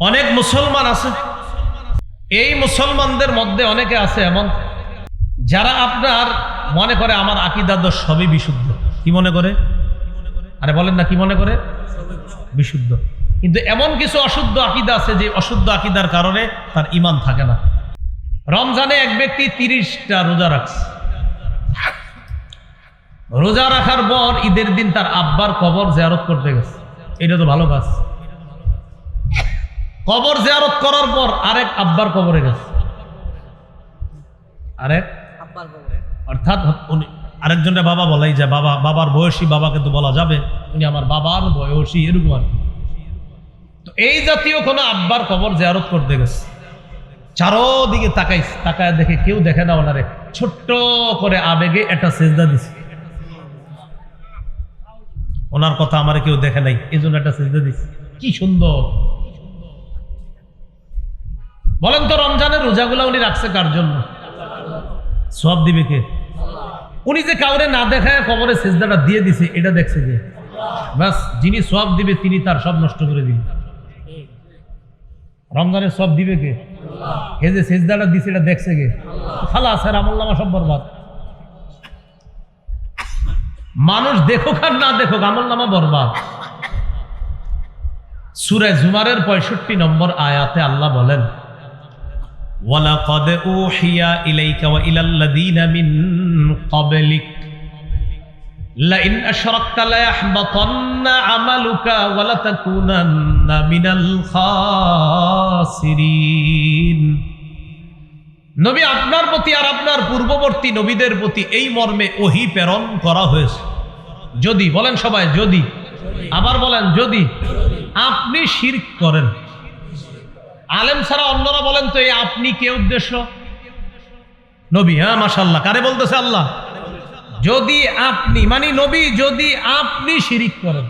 অনেক মুসলমান আছে। এই মুসলমানদের মধ্যে অনেকে আছে এমন, যারা আপনার মনে করে আমার আকিদাদ সবই বিশুদ্ধ। কি মনে করে? আরে বলেন না, কি মনে করে? বিশুদ্ধ। কিন্তু এমন কিছু অশুদ্ধ আকিদা আছে যে অশুদ্ধ আকিদার কারণে তার ইমান থাকে না। রমজানে এক ব্যক্তি তিরিশটা রোজা রাখছে। রোজা রাখার পর ঈদের দিন তার আব্বার কবর জিয়ারত করতে গেছে। এটা তো ভালো কাজ। কবর জিয়ারত করার পর আরেক আব্বার কবরে গেছে। আরেক? আব্বার বউ অর্থাৎ উনি আরেকজনের বাবা বলাই যায়। বাবা বাবার বয়সী বাবাকে তো বলা যাবে। উনি আমার বাবার বয়সী এরকম আর তো এই জাতীয় কোনো আব্বার কবর জিয়ারত করতে গেছে। চারোদিকে তাকাই তাকায় দেখে কেউ দেখে না ওনারে। ছোট্ট করে আবেগে একটা সেজদা দিছে। ওনার কথা আমার কেউ দেখে নাই। এই জন্য একটা সেজদা দিছে। কি সুন্দর। বলেন তো, রমজানের রোজাগুলা উনি রাখছে কার জন্য? সব দিবে কে? উনি যে কাউরে না দেখায় কবরে সেজদাটা দিয়ে দিছে, এটা দেখছে যে ব্যাস যিনি সব দিবে, তিনি তার সব নষ্ট করে দিবে। রমজানের সব দিবে কে? হে যে সেজদাটা দিছে, এটা দেখছে কে? খালা স্যার আমল্লামা সব বরবাদ। মানুষ দেখুক আর না দেখুক আমল্লামা বরবাদ। সুরে জুমারের পঁয়ষট্টি নম্বর আয়াতে আল্লাহ বলেন ওয়ালাকাদ উহিয়া ইলাইকা ওয়া ইলাল্লাযীনা মিন ক্বাবলিক। লাইন আশরাকতা লায়াহবাতান্না আমালুকা নবী আপনার প্রতি আর আপনার পূর্ববর্তী নবীদের প্রতি এই মর্মে ওহি প্রেরণ করা হয়েছে। যদি, বলেন সবাই, যদি। আবার বলেন, যদি। আপনি শির করেন। আলেম ছাড়া অন্যরা বলেন তো, এই আপনি কে উদ্দেশ্য? নবী হ্যাঁ মাসাল্লাহ কারে বলতেছে আল্লাহ? যদি আপনি মানে নবী, যদি আপনি শিরিক করেন,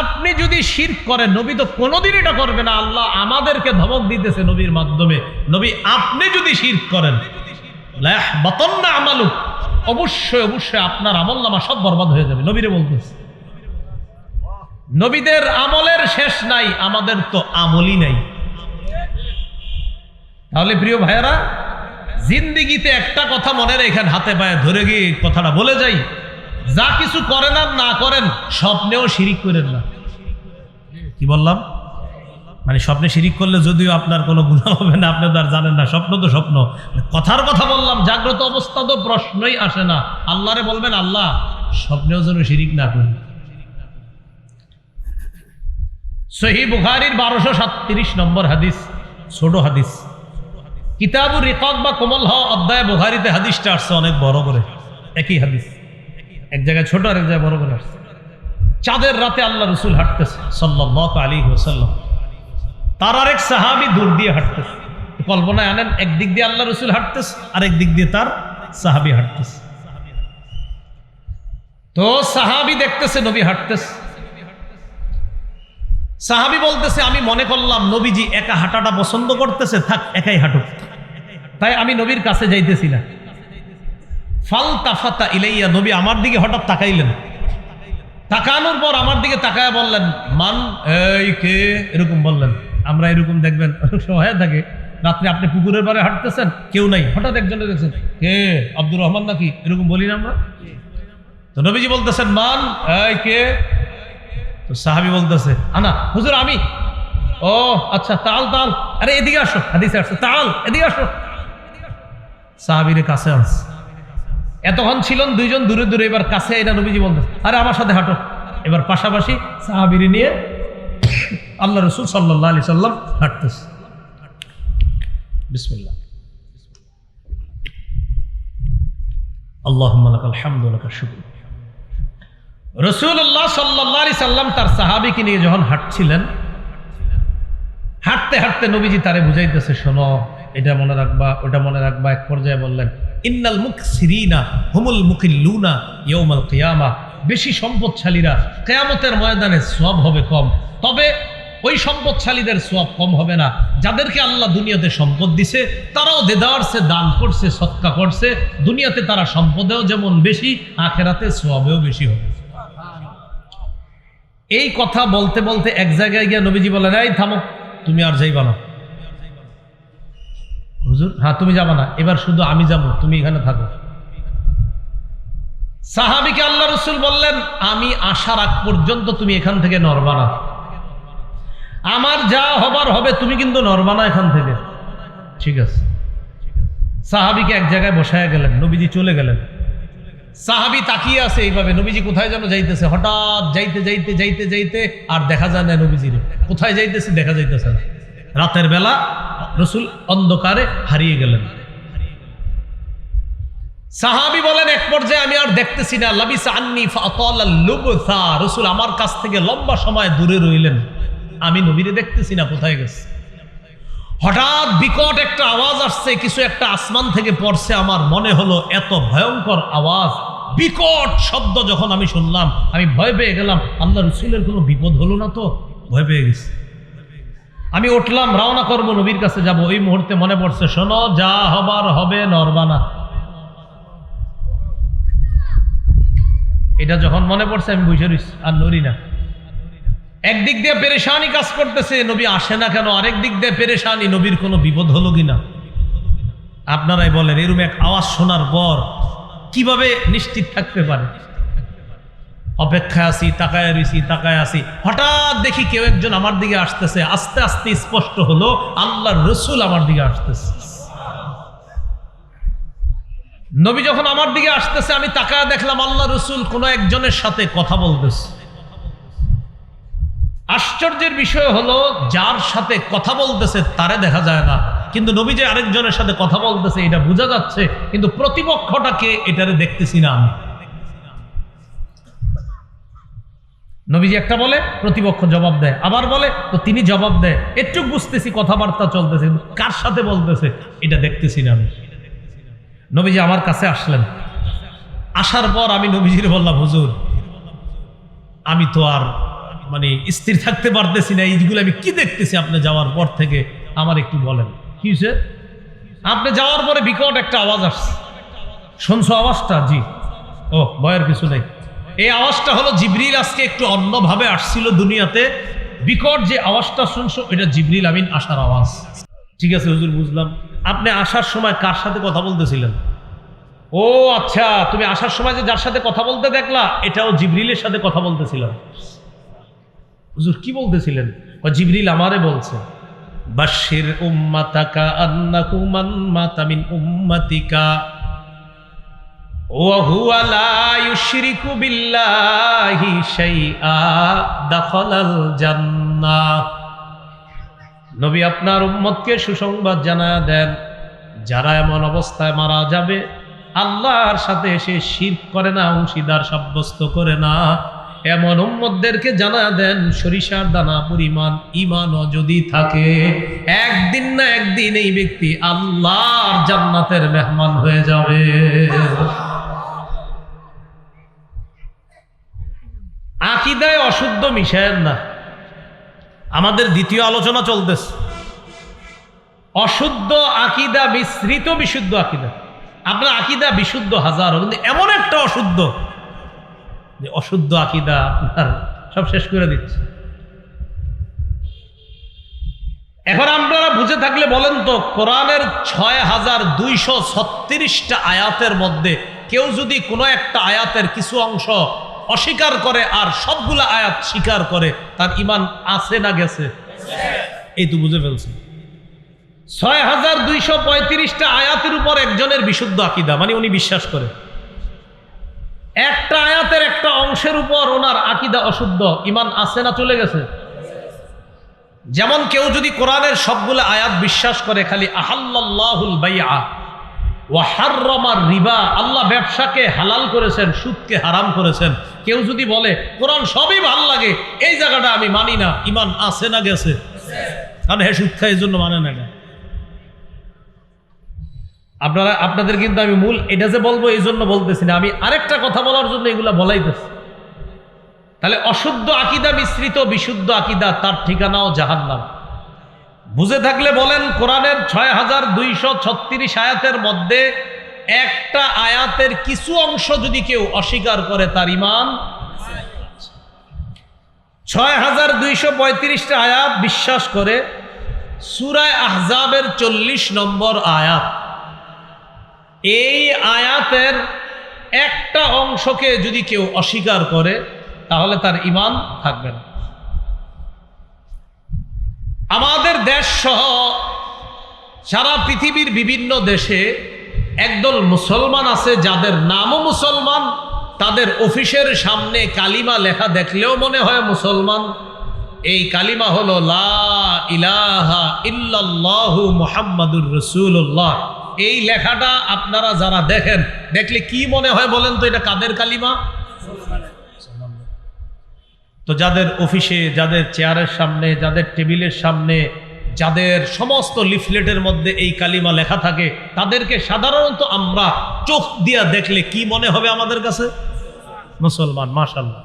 আপনি যদি শিরক করেন, নবী তো কোনোদিন এটা করবে না। আল্লাহ আমাদেরকে ধমক দিতেছে নবীর মাধ্যমে। নবী, আপনি যদি শিরক করেন বাতন্না আমালুক। অবশ্যই অবশ্যই আপনার আমল নামা সব বরবাদ হয়ে যাবে। নবীরে বলতেছে। নবীদের আমলের শেষ নাই, আমাদের তো আমলই নাই। তাহলে প্রিয় ভাইয়েরা, জিন্দিগিতে একটা কথা মনে রেখেন, হাতে পায়ে ধরে গিয়ে কথাটা বলে যাই। যা কিছু করেন আর না করেন, স্বপ্নেও শিরিক করেন না। কি বললাম? মানে স্বপ্নে শিরিক করলে যদিও আপনার কোনো গুণা হবে না, আপনি আর জানেন না, স্বপ্ন তো স্বপ্ন। কথার কথা বললাম, জাগ্রত অবস্থা তো প্রশ্নই আসে না। আল্লাহরে বলবেন, আল্লাহ, স্বপ্নেও যেন শিরিক না করি। সহি বুখারির বারোশো সাতত্রিশ নম্বর হাদিস, ছোট হাদিস। কিতাবুর রিকক বা কোমল হওয়া অধ্যায় বুখারিতে হাদিসটা আসছে, অনেক বড় করে। একই হাদিস। এক জায়গায় ছোট আর এক জায়গায় বড় করে আসছে। চাঁদের রাতে আল্লাহ রসুল হাঁটতেছে সাল্লাহ আলী ওসাল্লাম তার আরেক সাহাবি দূর দিয়ে হাঁটতেছে। কল্পনায় আনেন, একদিক দিয়ে আল্লাহ রসুল হাঁটতেছে আর একদিক দিয়ে তার সাহাবি হাঁটতেছে। তো সাহাবি দেখতেছে, নবী হাঁটতেছে। সাহাবি বলতেছে, আমি মনে করলাম নবীজি একা হাঁটাটা পছন্দ করতেছে, থাক, একাই হাঁটুক। তাই আমি নবীর কাছে যাইতেছি না ফাল তাফাতা ইলাইয়া, নবী আমার দিকে হঠাৎ তাকাইলেন। তাকানোর পর আমার দিকে তাকায় বললেন, মান, এই কে? এরকম বললেন। আমরা এরকম দেখবেন, অনেক সময় হয়ে থাকে, রাত্রে আপনি পুকুরের পারে হাঁটতেছেন, কেউ নাই। হঠাৎ একজনে দেখছেন, কে? আব্দুর রহমান নাকি? এরকম বলি না আমরা। তো নবীজি বলতেছেন, মান, এই কে? তো সাহাবি বলতেছে, আনা, হুজুর আমি। ও আচ্ছা তাল তাল। আরে, এদিকে আসো, হাদিসে আসো, তাল, এদিকে আসো। সাহাবিরে কাছে আনছে। এতক্ষণ ছিলেন দুইজন দূরে দূরে, এবার কাছে এটা নবীজি বলতেছে, আরে, আমার সাথে হাঁটো। এবার পাশাপাশি সাহাবিরি নিয়ে আল্লাহ রসুল সাল্লাহ আলি সাল্লাম হাঁটতেছে। বিসমিল্লাহ। আল্লাহ আলহামদুলিল্লাহ শুক্র। রসুল্লাহ সাল্লি সাল্লাম তার সাহাবিকে নিয়ে যখন হাঁটছিলেন, হাঁটতে হাঁটতে নবীজি তারে বুঝাইতেছে, শোনো, এটা মনে রাখবা, ওটা মনে রাখবা। এক পর্যায়ে বললেন, ইন্নাল মুখ সিরিনা হুমুল মুখিল্লুনা ইয়ৌমাল কিয়ামা। বেশি সম্পদশালীরা কেয়ামতের ময়দানে সব হবে কম। তবে ওই সম্পদশালীদের সব কম হবে না। যাদেরকে আল্লাহ দুনিয়াতে সম্পদ দিছে, তারাও দেদারসে দান করছে সৎকা করছে। দুনিয়াতে তারা সম্পদেও যেমন বেশি, আখেরাতে সবেও বেশি হবে। এই কথা বলতে বলতে এক জায়গায় গিয়ে নবীজি বলেন এই থামো, তুমি আর যাইবা না। হুজুর হ্যাঁ তুমি যাবা না, এবার শুধু আমি যাব, তুমি এখানে থাকো। সাহাবিকে আল্লাহ রসুল বললেন, আমি আসার আগ পর্যন্ত তুমি এখান থেকে নড়বা না। আমার যা হবার হবে তুমি কিন্তু নড়বা না এখান থেকে। ঠিক আছে। সাহাবিকে এক জায়গায় বসায় গেলেন, নবীজি চলে গেলেন। সাহাবি তাকিয়ে আছে এইভাবে, নবীজি কোথায় যেন যাইতেছে? হঠাৎ যাইতে যাইতে যাইতে যাইতে আর দেখা যায় না নবীজির। কোথায় যাইতেছে দেখা যাইতেছে না। রাতের বেলা রসুল অন্ধকারে হারিয়ে গেলেন। সাহাবি বলেন, এক পর্যায়ে আমি আর দেখতেছি না। লাবিস আন্নি রসুল আমার কাছ থেকে লম্বা সময় দূরে রইলেন। আমি নবীরে দেখতেছি না, কোথায় গেছে? হঠাৎ বিকট একটা আওয়াজ আসছে, কিছু একটা আসমান থেকে পড়ছে, আমার মনে হলো এত ভয়ঙ্কর আওয়াজ, বিকট শব্দ যখন আমি শুনলাম, আমি ভয় পেয়ে গেলাম, আল্লাহ রসুলের কোনো বিপদ হলো না তো? ভয় পেয়ে গেছি। আমি উঠলাম, রওনা করব, নবীর কাছে যাব ওই মুহূর্তে মনে পড়ছে, শোনো, যা হবার হবে নরবানা। এটা যখন মনে পড়ছে, আমি বুঝে রইছি, আর নড়ি না। একদিক দিয়ে পেরেশানি কাজ করতেছে, নবী আসে না কেন? আরেক দিক দিয়ে পেরেশানি, নবীর কোনো বিপদ হলো কিনা? আপনারাই বলেন এরকম এক আওয়াজ শোনার পর কীভাবে নিশ্চিত থাকতে পারে? অপেক্ষায় আছি, তাকায় রইছি, তাকায় আছি। হঠাৎ দেখি কেউ একজন আমার দিকে আসতেছে, আস্তে আস্তে স্পষ্ট হলো, আল্লাহর রসুল আমার দিকে আসতেছে। নবী যখন আমার দিকে আসতেছে, আমি তাকায় দেখলাম আল্লাহ রসুল কোনো একজনের সাথে কথা বলতেছে। আশ্চর্যের বিষয় হলো, যার সাথে কথা বলতেছে তারে দেখা যায় না। কিন্তু নবী যে আরেকজনের সাথে কথা বলতেছে, এটা বোঝা যাচ্ছে, কিন্তু প্রতিপক্ষটাকে এটারে দেখতেছি না আমি। নবীজি একটা বলে, প্রতিপক্ষ জবাব দেয়। আবার বলে, তো তিনি জবাব দেয়। একটু বুঝতেছি, কথাবার্তা চলতেছে কার সাথে বলতেছে, এটা দেখতেছি না আমি। নবীজি আমার কাছে আসলেন। আসার পর আমি নবীজির বললাম, হুজুর, আমি তো আর মানে স্থির থাকতে পারতেছি না, এইগুলো আমি কি দেখতেছি আপনি যাওয়ার পর থেকে? আমার একটু বলেন। কি আপনি যাওয়ার পরে বিকট একটা আওয়াজ আসছে। শুনছো আওয়াজটা? জি। ও, ভয়ের কিছু নেই। এই আওয়াজটা হলো জিবরিল আজকে একটু অন্যভাবে আসছিল দুনিয়াতে। বিকট যে আওয়াজটা শুনছো, এটা জিবরিল আমিন আসার আওয়াজ। ঠিক আছে, হুজুর, বুঝলাম। আপনি আসার সময় কার সাথে কথা বলতেছিলেন? ও আচ্ছা তুমি আসার সময় যে যার সাথে কথা বলতে দেখলা, এটাও জিবরিলের সাথে কথা বলতেছিলাম। হুজুর, কি বলতেছিলেন? জিবরিল আমারে বলছে বাশির উম্মাতাকা মাতা মিন উম্মাতিকা নবী আপনার উম্মতকে সুসংবাদ জানায় দেন, যারা এমন অবস্থায় মারা যাবে, আল্লাহর সাথে এসে শির করে না, অংশীদার সাব্যস্ত করে না। এমন উম্মতদেরকে জানা দেন, সরিষার দানা পরিমাণ ইমানও যদি থাকে, একদিন না একদিন এই ব্যক্তি আল্লাহর জান্নাতের মেহমান হয়ে যাবে। আকিদায় অশুদ্ধ মিশায়েন না। আমাদের দ্বিতীয় আলোচনা চলতেছে। অশুদ্ধ আকিদা মিশ্রিত বিশুদ্ধ আকিদা। আপনার আকিদা বিশুদ্ধ হাজার, কিন্তু এমন একটা অশুদ্ধ যে অশুদ্ধ আকিদা আপনার সব শেষ করে দিচ্ছে। এখন আপনারা বুঝে থাকলে বলেন তো, কোরআনের ছয় হাজার দুইশো ছত্রিশটা আয়াতের মধ্যে কেউ যদি কোনো একটা আয়াতের কিছু অংশ অস্বীকার করে আর সবগুলো আয়াত স্বীকার করে, তার ইমান আছে না গেছে? এই তো বুঝে ফেলছে ছয় হাজার দুইশো পঁয়ত্রিশটা আয়াতের উপর একজনের বিশুদ্ধ আকিদা মানে উনি বিশ্বাস করে। একটা আয়াতের একটা অংশের উপর ওনার আকিদা অশুদ্ধ। ইমান আছে না চলে গেছে? যেমন কেউ যদি কোরআনের সবগুলো আয়াত বিশ্বাস করে, খালি আহাল্লাহুল বাইয়া ও হার্রমার রিবা, আল্লাহ ব্যবসাকে হালাল করেছেন, সুদকে হারাম করেছেন। কেউ যদি বলে, কোরআন সবই ভালো লাগে, এই জায়গাটা আমি মানি না, ইমান আছে না গেছে? কারণ হ্যাঁ সুদ এই জন্য মানে না। আপনারা, আপনাদের কিন্তু আমি মূল, এটা যে বলব এই জন্য বলতেছি না, আমি আরেকটা কথা বলার জন্য এগুলা বলাইতেছি। তাহলে অশুদ্ধ আকিদা মিশ্রিত বিশুদ্ধ আকিদা, তার ঠিকানাও জাহান্নাম। বুঝে থাকলে বলেন, কোরআনের ছয় হাজার দুইশো ছত্রিশ আয়াতের মধ্যে একটা আয়াতের কিছু অংশ যদি কেউ অস্বীকার করে, তার ইমান ছয় হাজার দুইশো পঁয়ত্রিশটা আয়াত বিশ্বাস করে সুরায় আহজাবের চল্লিশ নম্বর আয়াত। এই আয়াতের একটা অংশকে যদি কেউ অস্বীকার করে, তাহলে তার ইমান থাকবে না। আমাদের দেশ সহ সারা পৃথিবীর বিভিন্ন দেশে একদল মুসলমান আছে, যাদের নামও মুসলমান, তাদের অফিসের সামনে কালিমা লেখা দেখলেও মনে হয় মুসলমান। এই কালিমা হলো, লা ইলাহা ইল্লাল্লাহু মুহাম্মাদুর রসুল্লাহ এই লেখাটা আপনারা যারা দেখেন, দেখলে কি মনে হয় বলেন তো, এটা কাদের কালিমা? তো যাদের অফিসে, যাদের চেয়ারের সামনে, যাদের টেবিলের সামনে, যাদের সমস্ত লিফলেটের মধ্যে এই কালিমা লেখা থাকে, তাদেরকে সাধারণত আমরা চোখ দিয়া দেখলে কি মনে হবে আমাদের কাছে? মুসলমান মাশাল্লাহ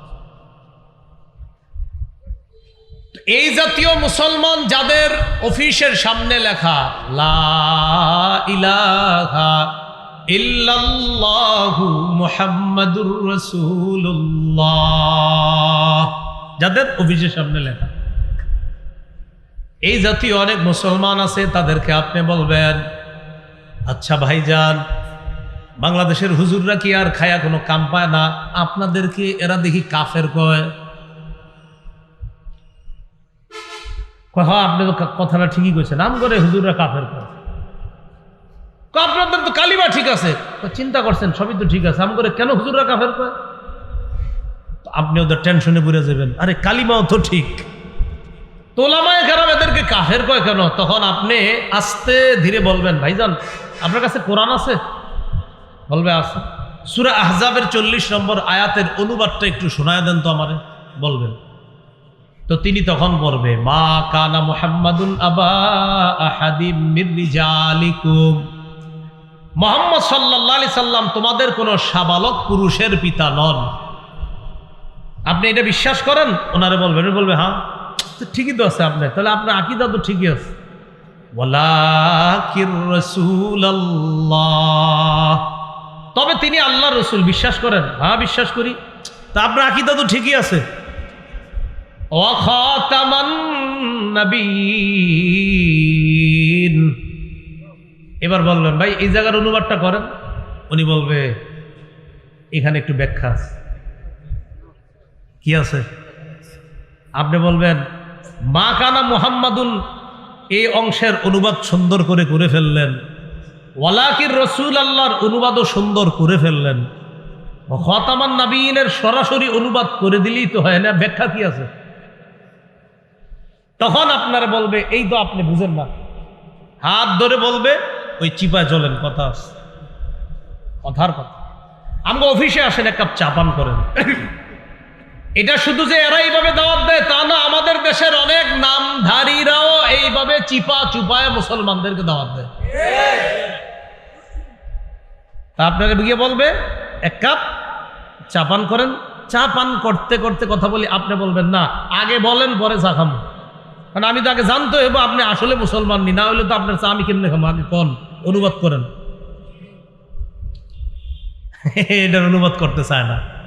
এই জাতীয় মুসলমান যাদের অফিসের সামনে লেখা, লা ইল্লাল্লাহু যাদের অফিসের সামনে লেখা। এই জাতীয় অনেক মুসলমান আছে, তাদেরকে আপনি বলবেন আচ্ছা ভাইজান, বাংলাদেশের হুজুররা কি আর খায়া কোনো কাম পায় না? আপনাদেরকে এরা দেখি কাফের কয়? হ্যাঁ আপনি তো কথাটা ঠিকই কইছেন। নাম হুজুররা কাফের কয়? আপনাদের তো কালিমা ঠিক আছে। চিন্তা করছেন, সবই তো ঠিক আছে। আম কেন হুজুররা কাফের কয়? আপনি ওদের টেনশনে বুঝে যাবেন। আরে, কালিমাও তো ঠিক। তোলামায় খারাপ এদেরকে কাফের কয় কেন? তখন আপনি আস্তে ধীরে বলবেন, ভাইজান, আপনার কাছে কোরআন আছে? বলবে, আছে। সুরা আহজাবের চল্লিশ নম্বর আয়াতের অনুবাদটা একটু শোনায় দেন তো আমারে। বলবেন। তো তিনি তখন বলবে, মা কানা মুহাম্মাদুন আবা আহাদিম মির রিজালিকুম। মোহাম্মদ সাল্লাহ আলি সাল্লাম তোমাদের কোনো সাবালক পুরুষের পিতা নন। আপনি এটা বিশ্বাস করেন? ওনারে বলবেন বলবে হ্যাঁ তো ঠিকই তো আছে আপনার। তাহলে আপনার আকিদা তো ঠিকই আছে। তবে তিনি আল্লাহ রসুল, বিশ্বাস করেন? হ্যাঁ বিশ্বাস করি। তা আপনার আকিদা তো ঠিকই আছে। এবার বললেন, ভাই, এই জায়গার অনুবাদটা করেন। উনি বলবে, এখানে একটু ব্যাখ্যা আছে। কি আছে? আপনি বলবেন, মা কানা মুহাম্মাদুন এই অংশের অনুবাদ সুন্দর করে করে ফেললেন। ওয়ালাকির রসুল আল্লাহর অনুবাদও সুন্দর করে ফেললেন। খতামান নাবিনের সরাসরি অনুবাদ করে দিলেই তো হয় না। ব্যাখ্যা কি আছে? তখন আপনারা বলবে, এই তো আপনি বুঝেন না। হাত ধরে বলবে, ওই চিপায় চলেন কথা আছে। কথার কথা। আমাকে অফিসে আসেন, এক কাপ চা পান করেন। এটা শুধু যে এরা এইভাবে দাওয়াত দেয়, তা না, আমাদের দেশের অনেক নামধারীরাও এইভাবে চিপা চুপায় মুসলমানদেরকে দাওয়াত দেয়। তা আপনারা গিয়ে বলবে, এক কাপ চা পান করেন। চা পান করতে করতে কথা বলি, আপনি বলবেন, না, আগে বলেন, পরে চা খাব কারণ আমি তো আগে জানতে হইব, আপনি আসলে মুসলমান নি, না হলে তো আপনার চা আমি কেমনে খাব আগে কন? অনুবাদ করেন। এটার অনুবাদ করতে চায় না।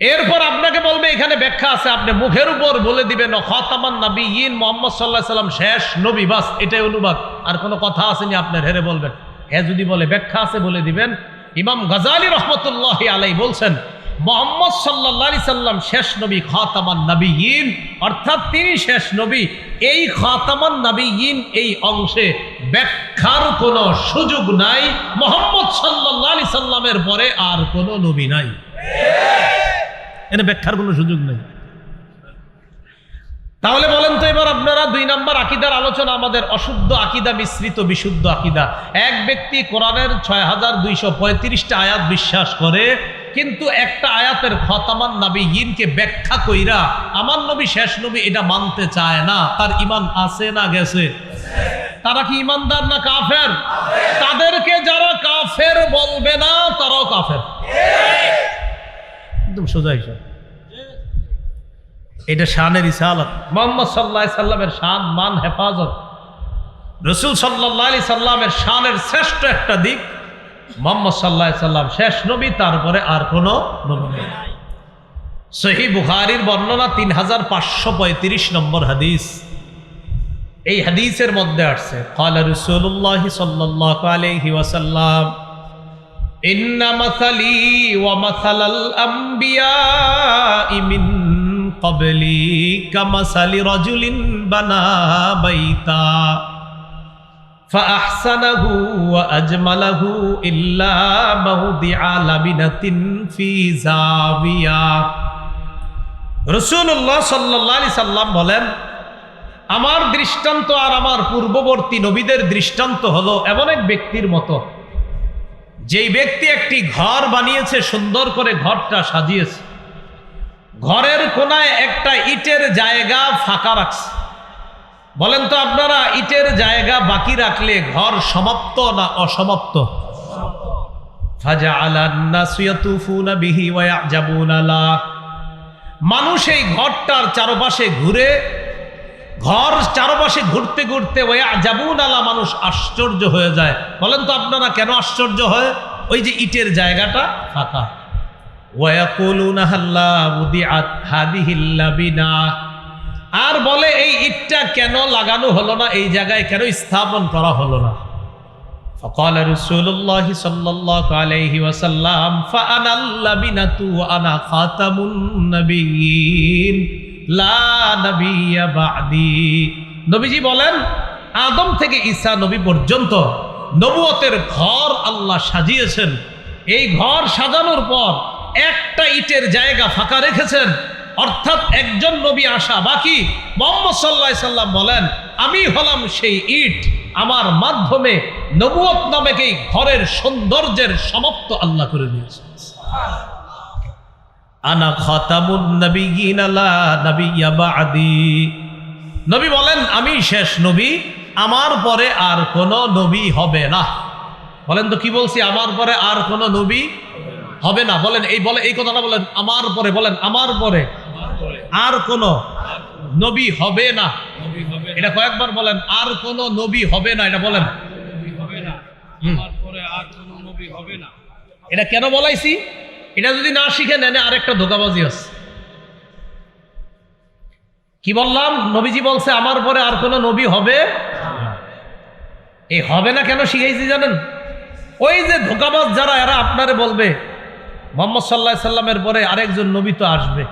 এরপর আপনাকে বলবে, এখানে ব্যাখ্যা আছে, আপনি মুখের উপর বলে দিবেন, খতামান নবী ইন মোহাম্মদ সাল্লাহ সাল্লাম, শেষ নবী, বাস, এটাই অনুবাদ। আর কোনো কথা আসেনি আপনার, হেরে বলবেন। হ্যাঁ যদি বলে ব্যাখ্যা আছে বলে দিবেন। ইমাম গজালি রহমতুল্লাহ আলাই বলছেন মোহাম্মদ সাল্লাহ সাল্লাম শেষ নবী খাতামান নবী ইন অর্থাৎ তিনি শেষ নবী। এই খাতামান নবী ইন এই অংশে ব্যাখ্যার কোনো সুযোগ নাই। মোহাম্মদ সাল্লাহ সাল্লামের পরে আর কোনো নবী নাই। এনে ব্যাখ্যার কোনো সুযোগ নাই। তাহলে বলেন তো এবার আপনারা দুই নাম্বার আকিদার আলোচনা, আমাদের অশুদ্ধ আকিদা, মিশ্রিত, বিশুদ্ধ আকিদা। এক ব্যক্তি কোরআনের ছয় হাজার দুইশো পঁয়ত্রিশটা আয়াত বিশ্বাস করে কিন্তু একটা আয়াতের খতামান নবী ইনকে ব্যাখ্যা কইরা, আমার নবী শেষ নবী এটা মানতে চায় না, তার ইমান আছে না গেছে? তারা কি ইমানদার না কাফের? তাদেরকে যারা কাফের বলবে না, তারাও কাফের। একদম সোজা হিসাব। এটা শানের ইসালত মোহাম্মদ সাল্লাহ সাল্লামের শান, মান, হেফাজত। রসুল সাল্লাহ আলি সাল্লামের শানের শ্রেষ্ঠ একটা দিক মোহাম্মদ সাল্লাহ সাল্লাম শেষ নবী তারপরে আর কোনো নবী নেই সহি বুখারির বর্ণনা তিন হাজার পাঁচশো পঁয়ত্রিশ নম্বর হাদিস এই হাদিসের মধ্যে আসছে قال رسول الله صلى الله عليه وسلم إن مثلي ومثل الأنبياء من قبلي كمثل رجل بنى بيتا فأحسنه وأجمله إلا موضع لبنة في زاوية রসুল্লাহ সাল্লাহ সাল্লাম বলেন আমার দৃষ্টান্ত আর আমার পূর্ববর্তী নবীদের দৃষ্টান্ত হলো এমন এক ব্যক্তির মতো যেই ব্যক্তি একটি ঘর বানিয়েছে সুন্দর করে ঘরটা সাজিয়েছে ঘরের কোনায় একটা ইটের জায়গা ফাঁকা রাখছে বলেন তো আপনারা, ইটের জায়গা বাকি রাখলে ঘর সমাপ্ত না অসমাপ্ত? মানুষ এই ঘরটার চারপাশে ঘুরে, ঘর চারপাশে ঘুরতে ঘুরতে ওয়া জাবুন আলা মানুষ আশ্চর্য হয়ে যায়। বলেন তো আপনারা কেন আশ্চর্য হয়? ওই যে ইটের জায়গাটা ফাঁকা। ওয়াকুলুনা হাল্লা হাদিহিল্লা বিনা আর বলে এই ইটটা কেন লাগানো হলো না এই জায়গায় কেন স্থাপন করা হলো না فقال رسول الله صلى الله عليه وسلم فأنا اللبنة وأنا خاتم النبيين لا نبي بعدي নবীজি বলেন আদম থেকে ঈসা নবী পর্যন্ত নবুয়তের ঘর আল্লাহ সাজিয়েছেন এই ঘর সাজানোর পর একটা ইটের জায়গা ফাঁকা রেখেছেন অর্থাৎ একজন নবী আসা বাকি। মোহাম্মদ সাল্লাহ সাল্লাম বলেন, আমি হলাম সেই ইট। আমার মাধ্যমে নবুয়ত নামে এই ঘরের সৌন্দর্যের সমাপ্ত আল্লাহ করে দিয়েছে। আনা খাতামুন নবিয়িন আলা নবিয়্যা বাদি। নবী বলেন, আমি শেষ নবী, আমার পরে আর কোনো নবী হবে না। বলেন তো কি বলছি, আমার পরে আর কোনো নবী হবে না? বলেন, এই বলে, এই কথাটা বলেন, আমার পরে। বলেন, আমার পরে। আর কোন নবী হবে না। এটা কয়েকবার বলেন, আর কোন নবী হবে না, এটা বলেন। এটা কেন বলাইছি? এটা যদি না শিখে নেন, আরেকটা ধোকাবাজি আছে। কি বললাম? নবীজি বলছে, আমার পরে আর কোনো নবী হবে এই হবে না কেন শিখাইছি জানেন? ওই যে ধোকাবাজ যারা, এরা আপনারে বলবে, মোহাম্মদ সাল্লাহ সাল্লামের পরে আরেকজন নবী তো আসবে।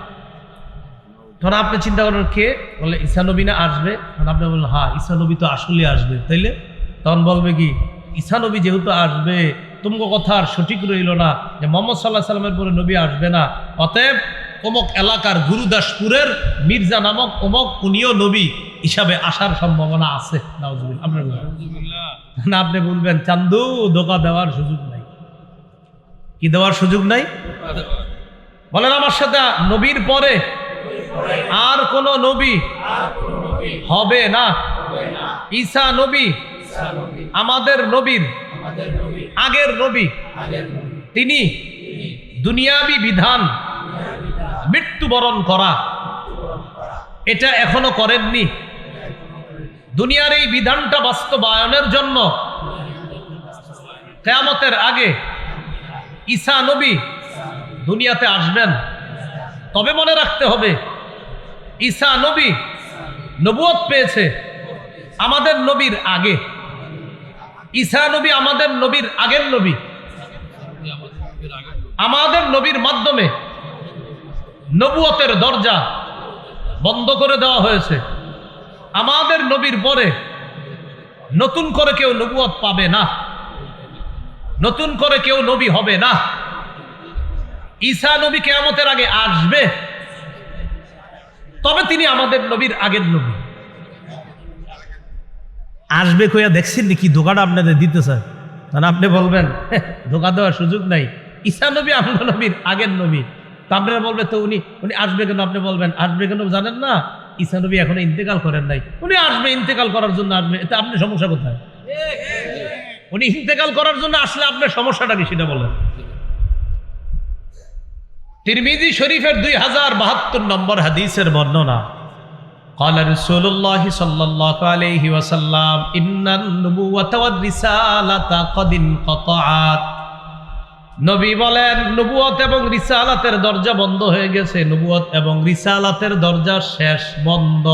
তখন আপনি চিন্তা করেন, কে? বলে, ঈসা নবী না আসবে? তখন আপনি বললেন হ্যাঁ ঈসা নবী তো আসলে আসবে, তাইলে? তখন বলবে কি, ঈসা নবী যেহেতু আসবে তুমগো কথা আর সঠিক রইল না যে মোহাম্মদ সাল্লাহ সাল্লামের পরে নবী আসবে না। অতএব অমুক এলাকার গুরুদাসপুরের মির্জা নামক অমুক উনিও নবী হিসাবে আসার সম্ভাবনা আছে। না, আপনি বলবেন, চান্দু ধোকা দেওয়ার সুযোগ নাই। কি দেওয়ার সুযোগ নাই? বলেন আমার সাথে, নবীর পরে আর কোন নবী হবে না। ঈসা নবী, আমাদের নবীর আগের নবী, তিনি দুনিয়াবি বিধান মৃত্যুবরণ করা। এটা এখনও করেননি। দুনিয়ার এই বিধানটা বাস্তবায়নের জন্য কেয়ামতের আগে ঈসা নবী দুনিয়াতে আসবেন। তবে মনে রাখতে হবে, ঈসা নবী নবুয়ত পেয়েছে আমাদের নবীর আগে। ঈসা নবী আমাদের নবীর আগের নবী। আমাদের নবীর মাধ্যমে নবুয়তের দরজা বন্ধ করে দেওয়া হয়েছে। আমাদের নবীর পরে নতুন করে কেউ নবুয়ত পাবে না। নতুন করে কেউ নবী হবে না। ঈসা নবী কেয়ামতের আগে আসবে? তবে তিনি আমাদের নবীর আগের নবী। আসবে কইয়া দেখছেন নাকি ধোকাটা আপনাদের দিতে স্যার তাহলে আপনি বলবেন "হ্যাঁ, ধোকা দেওয়ার সুযোগ নাই। ঈসা নবী আমরা নবীর আগের নবী। তো আপনারা বলবে তো উনি উনি আসবে কেন? আপনি বলবেন আসবে কেন জানেন না? ঈসা নবী এখনও ইন্তেকাল করেন নাই। উনি আসবে ইন্তেকাল করার জন্য আসবে। এতে আপনি সমস্যা কোথায়? উনি ইন্তেকাল করার জন্য আসলে আপনার সমস্যাটা সেটা বলেন। তিরমিজি শরীফের দুই হাজার বাহাত্তর নম্বর হাদিসের বর্ণনা قال رسول الله صلى الله عليه وسلم إن النبوة والرسالة قد انقطعت নবী বলেন নবুয়ত এবং রিসালাতের দরজা বন্ধ হয়ে গেছে নবুয়ত এবং রিসালাতের দরজা শেষ বন্ধ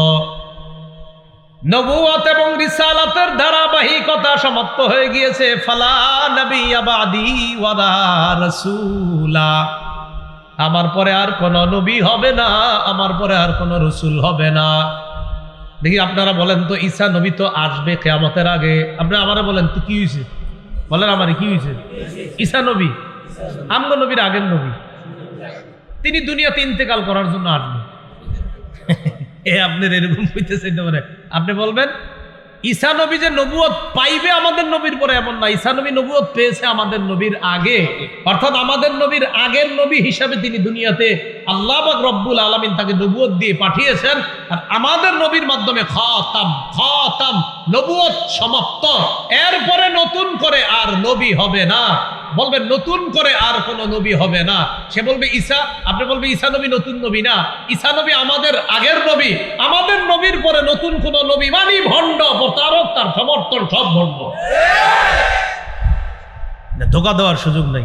নবুয়ত এবং রিসালাতের ধারাবাহিকতা সমাপ্ত হয়ে গিয়েছে ফালা নবী আবাদি ওয়ালা রাসূলা আমার পরে আর কোন নবী হবে না, আমার পরে আর কোন রসুল হবে না। দেখি আপনারা বলেন তো, ঈসা নবী তো আসবে কেয়ামতের আগে? আপনারা আমারা বলেন তো, কি হয়েছে বলেন আমার, কি হয়েছে ঈসা নবী? আমগ নবীর আগের নবী। তিনি দুনিয়াতে ইন্তেকাল করার জন্য আসবেন এ আপনার এরকম হইতেছে মানে। আপনি বলবেন? ঈসা নবী যে নবুয়ত পাইবে আমাদের নবীর পরে এমন না। ঈসা নবী নবুয়ত পেয়েছে আমাদের নবীর আগে। অর্থাৎ আমাদের নবীর আগের নবী হিসাবে তিনি দুনিয়াতে আল্লাহ রব্বুল আলমিন তাকে নবুয়ত দিয়ে পাঠিয়েছেন। আর আমাদের নবীর মাধ্যমে খাতাম খাতাম নবুয়ত সমাপ্ত। এরপরে নতুন করে আর নবী হবে না। বলবেন, নতুন করে আর কোন নবী হবে না। সে বলবে, ঈসা, আপনি বলবে ঈসা নবী নতুন নবী না। ঈসা নবী আমাদের আগের নবী। আমাদের নবীর পরে নতুন কোন নবী মানি ভণ্ড, প্রতারক, তার সমর্থন সব ভণ্ড। ধোকা দেওয়ার সুযোগ নাই।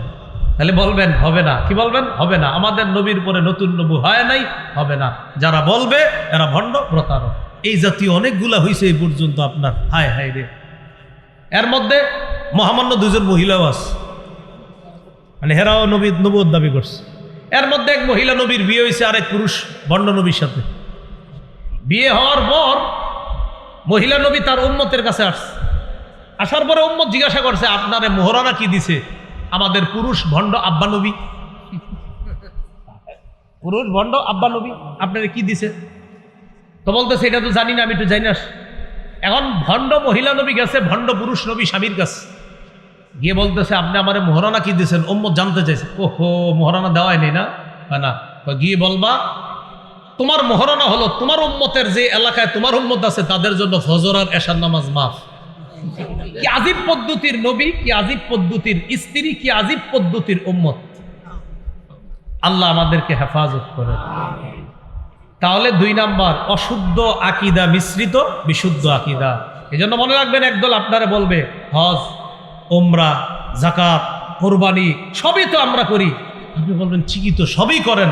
তাহলে বলবেন, হবে না। কি বলবেন? হবে না। আমাদের নবীর পরে নতুন নবু হয় নাই, হবে না। যারা বলবে, এরা ভণ্ড, প্রতারক। এই জাতীয় অনেকগুলা হয়েছে এই পর্যন্ত আপনার। হায় হায় রে। এর মধ্যে মহামান্য দুজন মহিলাও আছে। মানে হেরাও নবী নবুয় দাবি করছে। এর মধ্যে এক মহিলা নবীর বিয়ে হয়েছে, আরেক পুরুষ বন্ড নবীর সাথে। বিয়ে হওয়ার পর মহিলা নবী তার উম্মতের কাছে আসছে। আসার পরে উম্মত জিজ্ঞাসা করছে, আপনারে মোহরানা কি দিছে? আমাদের পুরুষ ভণ্ড আব্বা নবী? পুরুষ ভণ্ড আব্বা নবী, আপনারে কি দিছে? তো বলতেছে, এটা তো জানি না, আমি একটু জানি না এখন ভণ্ড মহিলা নবী গেছে, ভণ্ড পুরুষ নবী স্বামীর কাছে। গিয়ে বলতেছে, আপনি আমার মোহরানা কি দিয়েছেন উম্মত জানতে চাইছে। ওহো মোহরানা দেওয়াই নেই না? হয়, না। গিয়ে বলবা, তোমার মোহরানা হলো তোমার উম্মতের যে এলাকায় তোমার উম্মত আছে, তাদের জন্য ফজর আর এশার নামাজ মাফ। কি আজিব পদ্ধতির নবী, কি আজিব পদ্ধতির স্ত্রী, কি আজিব পদ্ধতির উম্মত। আল্লাহ আমাদেরকে হেফাজত করে। তাহলে দুই নাম্বার, অশুদ্ধ আকিদা মিশ্রিত, বিশুদ্ধ আকিদা। এই জন্য মনে রাখবেন, একদল আপনারা বলবে, হজ ওমরা জাকাত কোরবানি, সবই তো আমরা করি। আপনি বলবেন তো, সবই করেন।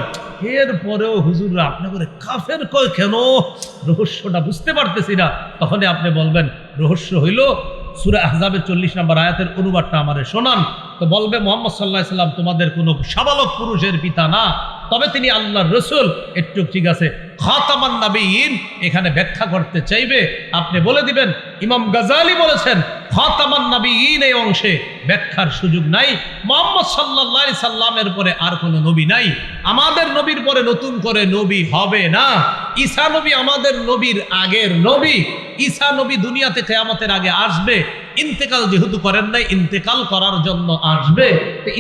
এরপরেও হুজুররা আপনি করে কাফের কয়, কেন? রহস্যটা বুঝতে পারতেছি না। তখনই আপনি বলবেন, রহস্য হইল, সুরা আহজাবের চল্লিশ নম্বর আয়াতের অনুবাদটা আমারে শোনান। তো বলবে মোহাম্মদ সাল্লাহ সাল্লাম, তোমাদের কোনো সাবালক পুরুষের পিতা না। তবে তিনি আল্লাহর রসুল। একটু ঠিক আছে খাতামান নাবিয়িন, এখানে ব্যাখ্যা করতে চাইবে। আপনি বলে দিবেন, ইমাম গাজালি বলেছেন, খাতামান নাবিয়িন এই অংশে ব্যাখ্যার সুযোগ নাই। মোহাম্মদ সাল্লাহ সাল্লামের পরে আর কোনো নবী নাই। আমাদের নবীর পরে নতুন করে নবী হবে না। ঈসা নবী আমাদের নবীর আগের নবী। ঈসা নবী দুনিয়াতে কেয়ামতের আগে আসবে। ইন্তেকাল যেহেতু করেন নাই, ইন্তেকাল করার জন্য আসবে।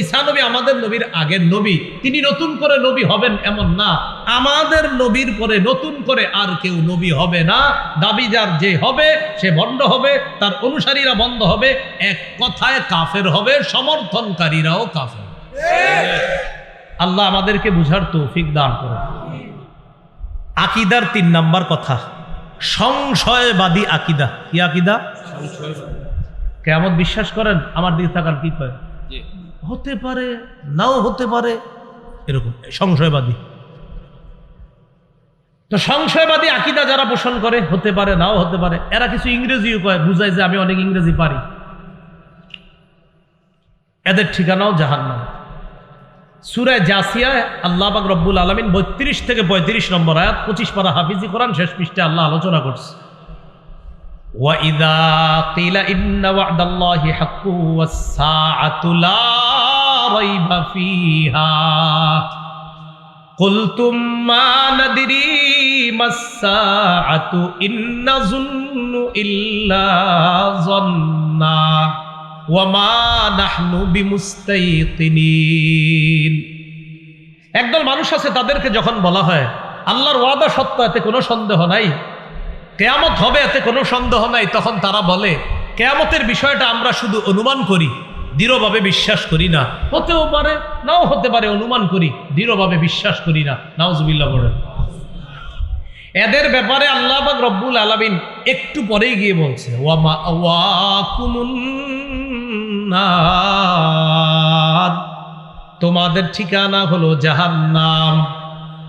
ঈসা নবী আমাদের নবীর আগের নবী। তিনি নতুন করে নবী হবেন এমন না। আমাদের নবীর পরে নতুন করে আর কেউ নবী হবে না। দাবি যার যে হবে, সে বন্ধ হবে, তার অনুসারীরা বন্ধ হবে। এক কথায় কাফের হবে, সমর্থনকারীরাও কাফের আল্লাহ আমাদেরকে বুঝার তৌফিক দান করে আকিদার তিন নাম্বার কথা, সংশয়বাদী আকিদা। কি আকিদা? কেমন বিশ্বাস করেন আমার দিকে থাকার কি কয়? হতে পারে নাও হতে পারে এরকম। সংশয়বাদী। তো সংশয়বাদী আকিদা যারা পোষণ করে হতে পারে নাও হতে পারে এরা কিছু ইংরেজিও কয় বুঝায় যে আমি অনেক ইংরেজি পারি। এদের ঠিকানাও জাহান্নাম। সুরায় জাসিয়া আল্লাহ পাক রব্বুল আলমিন বত্রিশ থেকে পঁয়ত্রিশ নম্বর আয়াত পঁচিশ পারা হাফিজি কোরআন শেষ পৃষ্ঠে আল্লাহ আলোচনা করছে। وَإِذَا قِيلَ إِنَّ وَعْدَ اللَّهِ حَقٌّ وَالسَّاعَةُ لَا رَيْبَ فِيهَا قُلْتُمْ مَا نَدْرِي مَا السَّاعَةُ إِن نَّظُنُّ إِلَّا ظَنًّا ওয়ামা নাহনু বিমুস্তাইকিনিন একদল মানুষ আছে তাদেরকে যখন বলা হয় আল্লাহর ওয়াদা সত্য এতে কোনো সন্দেহ নাই কেয়ামত হবে, এতে কোনো সন্দেহ নাই। তখন তারা বলে, কেয়ামতের বিষয়টা আমরা শুধু অনুমান করি, দৃঢ়ভাবে বিশ্বাস করি না। হতেও পারে, নাও হতে পারে, অনুমান করি, দৃঢ়ভাবে বিশ্বাস করি না। নাওজুবিল্লাহ বলেন। এদের ব্যাপারে আল্লাহ পাক রব্বুল আলামিন একটু পরেই গিয়ে বলছে, ওয়ামা নার। তোমাদের ঠিকানা হলো জাহান্নাম।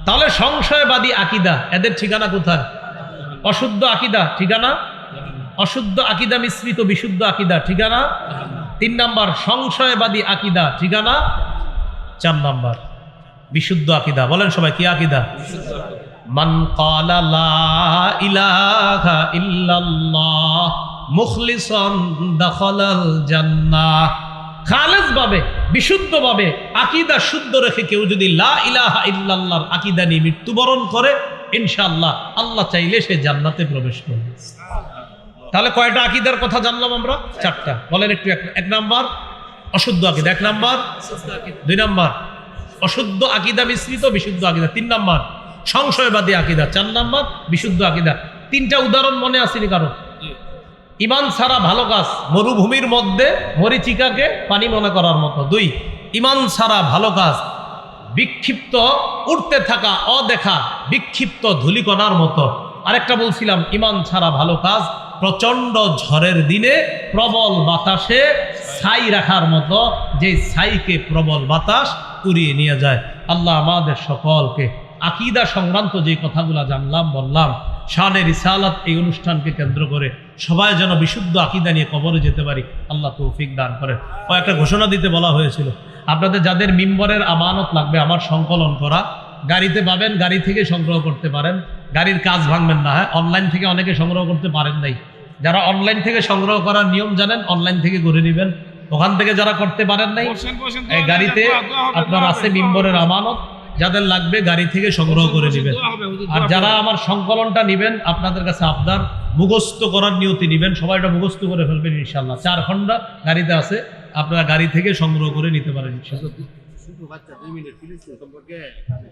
তাহলে সংশয়বাদী আকিদা, এদের ঠিকানা কোথায়? অশুদ্ধ আকিদা, ঠিকানা? অশুদ্ধ আকিদা মিশ্রিত, বিশুদ্ধ আকিদা, ঠিকানা? তিন নাম্বার, সংশয়বাদী আকিদা, ঠিকানা? চার নাম্বার, বিশুদ্ধ আকিদা। বলেন সবাই, কি আকিদা? মান ক্বালা লা ইলাহা ইল্লাল্লাহ মুখলিসান দাখালাল জান্নাহ। খালেজ ভাবে বিশুদ্ধ ভাবে আকিদা শুদ্ধ রেখে কেউ যদি লা ইলাহা ইল্লাল্লাহর আকিদা নিয়ে মৃত্যুবরণ করে ইনশাআল্লাহ, আল্লাহ চাইলে সে জান্নাতে প্রবেশ করবে। তাহলে কয়টা আকিদার কথা জানলাম আমরা? চারটা। বলেন একটু এক- নাম্বার। অশুদ্ধ আকিদা। এক নাম্বার। দুই নাম্বার। অশুদ্ধ আকিদা মিশ্রিত, বিশুদ্ধ আকিদা। তিন নাম্বার। সংশয়বাদী আকিদা। চার নাম্বার, বিশুদ্ধ আকিদা। তিনটা উদাহরণ মনে আসেনি কারও? ইমান ছাড়া ভালো কাজ, মরুভূমির মধ্যে মরিচিকাকে পানি মনে করার মতো। দুই, ইমান ছাড়া ভালো কাজ বিক্ষিপ্ত উঠতে থাকা, অদেখা বিক্ষিপ্ত ধুলিকণার মতো। আরেকটা বলছিলাম, ইমান ছাড়া ভালো কাজ প্রচণ্ড ঝড়ের দিনে প্রবল বাতাসে ছাই রাখার মতো যে ছাইকে প্রবল বাতাস উড়িয়ে নিয়ে যায়। আল্লাহ আমাদের সকলকে আকিদা সংক্রান্ত যে কথাগুলো জানলাম, বললাম শানের ইসালাত এই অনুষ্ঠানকে কেন্দ্র করে সবাই যেন বিশুদ্ধ আকিদা নিয়ে কবরে যেতে পারি আল্লাহ তৌফিক দান করেন। ও একটা ঘোষণা দিতে বলা হয়েছিল। আপনাদের যাদের মিম্বরের আমানত লাগবে আমার সংকলন করা। গাড়িতে পাবেন গাড়ি থেকে সংগ্রহ করতে পারেন। গাড়ির কাজ ভাঙবেন না হ্যাঁ? অনলাইন থেকে অনেকে সংগ্রহ করতে পারেন নাই। যারা অনলাইন থেকে সংগ্রহ করার নিয়ম জানেন অনলাইন থেকে করে নেবেন। ওখান থেকে যারা করতে পারেন নাই গাড়িতে আপনার আছে মিম্বরের আমানত। যাদের লাগবে গাড়ি থেকে সংগ্রহ করে নেবেন। আর যারা আমার সংকলনটা নেবেন আপনাদের কাছে আপনার মুখস্থ করার নিয়তি নেবেন সবাই এটা মুখস্থ করে ফেলবেন ইনশাল্লাহ চার ঘণ্টা গাড়িতে আছে আপনারা গাড়ি থেকে সংগ্রহ করে নিতে পারেন ইনশাল্লাহ